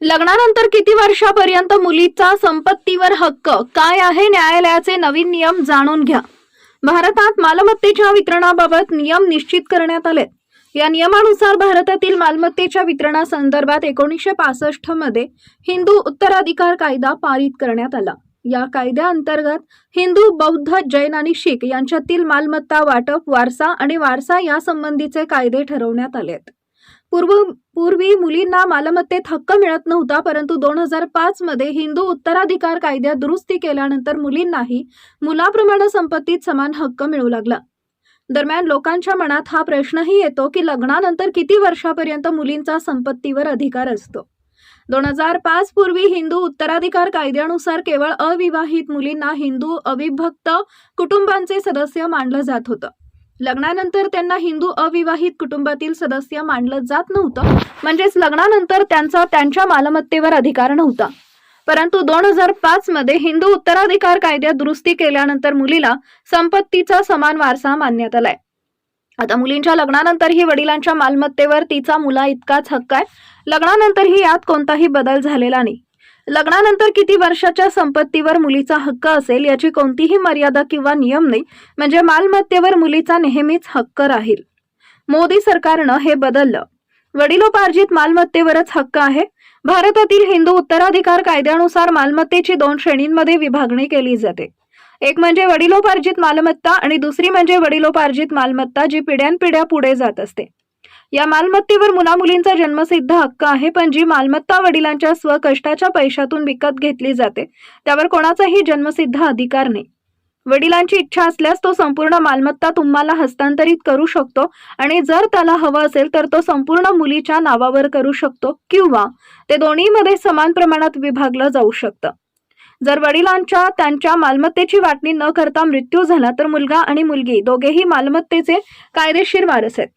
लग्नानंतर किती वर्षापर्यंत मुलीचा संपत्तीवर हक्क काय आहे न्यायालयाचे नवीन नियम जाणून घ्या. भारतात मालमत्तेच्या वितरणाबाबत नियम निश्चित करण्यात आले. या नियमानुसार भारतातील मालमत्तेच्या वितरणासंदर्भात एकोणीसशे पासष्टमध्ये हिंदू उत्तराधिकार कायदा पारित करण्यात आला. या कायद्याअंतर्गत हिंदू बौद्ध जैन आणि शीख यांच्यातील मालमत्ता वाटप वारसा आणि वारसा यासंबंधीचे कायदे ठरवण्यात आले आहेत पूर्व पूर्वी मुलींना मालमत्तेत हक्क मिळत नव्हता परंतु दोन हजार पाच मध्ये हिंदू उत्तराधिकार कायद्यात दुरुस्ती केल्यानंतर मुलींनाही मुलाप्रमाणे संपत्तीत समान हक्क मिळू लागला. दरम्यान लोकांच्या मनात हा प्रश्नही येतो की लग्नानंतर किती वर्षापर्यंत मुलींचा संपत्तीवर अधिकार असतो? दोन हजार पाच पूर्वी हिंदू उत्तराधिकार कायद्यानुसार केवळ अविवाहित मुलींना हिंदू अविभक्त कुटुंबांचे सदस्य मानलं जात होतं. लग्नानंतर त्यांना हिंदू अविवाहित कुटुंबातील सदस्य मानलं जात नव्हतं. म्हणजेच लग्नानंतर त्यांचा त्यांच्या मालमत्तेवर अधिकार नव्हता. परंतु दोन हजार पाच मध्ये हिंदू उत्तराधिकार कायद्यात दुरुस्ती केल्यानंतर मुलीला संपत्तीचा समान वारसा मानण्यात आलाय. आता मुलींच्या लग्नानंतरही वडिलांच्या मालमत्तेवर तिचा मुला इतकाच हक्क आहे. लग्नानंतरही यात कोणताही बदल झालेला नाही. लग्नानंतर किती वर्षाच्या संपत्तीवर मुलीचा हक्क असेल याची कोणतीही मर्यादा किंवा नियम नाही. म्हणजे मालमत्तेवर मुलीचा नेहमीच हक्क राहील. मोदी सरकारनं हे बदललं. वडिलोपार्जित मालमत्तेवरच हक्क आहे. भारतातील हिंदू उत्तराधिकार कायद्यानुसार मालमत्तेची दोन श्रेणींमध्ये विभागणी केली जाते. एक म्हणजे वडिलोपार्जित मालमत्ता आणि दुसरी म्हणजे वडिलोपार्जित मालमत्ता जी पिढ्यानपिढ्या पुढे जात असते. या मालमत्तेवर मुलामुलींचा जन्मसिद्ध हक्क आहे पण जी मालमत्ता वडिलांच्या स्वकष्टाच्या पैशातून विकत घेतली जाते त्यावर कोणाचाही जन्मसिद्ध अधिकार नाही. वडिलांची इच्छा असल्यास तो संपूर्ण मालमत्ता तुम्हाला हस्तांतरित करू शकतो आणि जर त्याला हवं असेल तर तो संपूर्ण मुलीच्या नावावर करू शकतो किंवा ते दोन्हीमध्ये समान प्रमाणात विभागलं जाऊ शकतं. जर वडिलांच्या त्यांच्या मालमत्तेची वाटणी न करता मृत्यू झाला तर मुलगा आणि मुलगी दोघेही मालमत्तेचे कायदेशीर वारस आहेत.